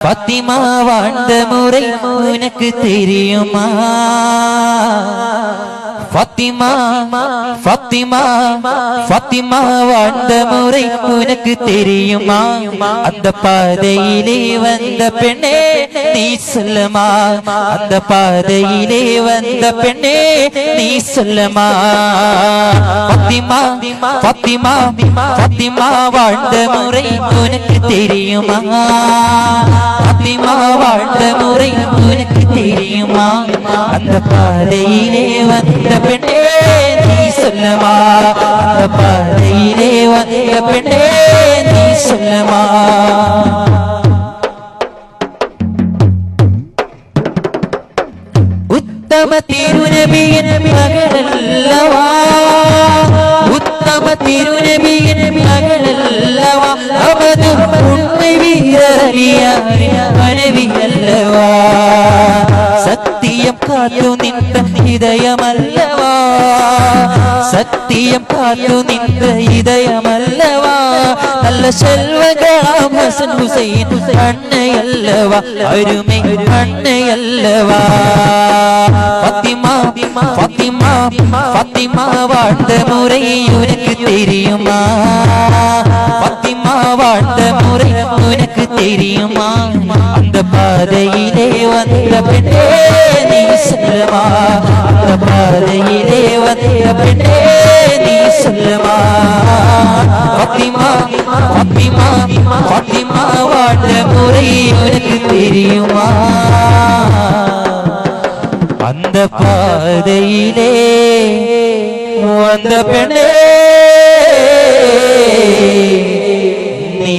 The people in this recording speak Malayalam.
பத்திமா வாழ்ந்த முறை உனக்கு தெரியுமா ஃபத்திமா ஃபத்திமா ஃபத்திமா வாழ்ந்த முறை உனக்கு தெரியுமா அந்த பாதையிலே வந்த பெண்ணே நீ சொல்லமா அந்த பாதையிலே வந்த பெண்ணே நீ சொல்லமா ஃபத்திமா ஃபத்திமா ஃபத்திமா வாழ்ந்த முறை உனக்கு தெரியுமா ஃபத்திமா வாழ்ந்த முறை உனக்கு தெரியுமா அந்த பாதையிலே வந்த பெண்ணே நீ சொல்லமா அந்த பாதையிலே வந்த பெண்ணே நீ சொல்லமா ഉത്തമ തിരുനബിയൻ മകളല്ലവാ സത്യം കാത്തു നിന്ന ഹൃദയമല്ലവാ. സത്യം കാത്തു നിന്ന ഹൃദയമല്ലവാ. നല്ല ശെൽവകളാം ഹസൻ ഹുസൈൻ അണ്ണയല്ലവാ അരുമൈ അണ്ണയല്ലവാ ഫത്തിമ ഫത്തിമ ഫത്തിമ വാട്ടമ தெரியுமா? பத்திமா வாழ்ந்த முறை உனக்கு தெரியுமா? அந்த பாதையிலே வந்த பெண்ணே நீ சொல்லமா அந்த பாதையிலே வந்த பெண்ணே நீ சொல்லமா பத்திமா பத்திமா பத்திமா வாழ்ந்த முறை உனக்கு தெரியுமா? அந்த பாதையிலே മൂവന്ത പെണ്ണേ നീ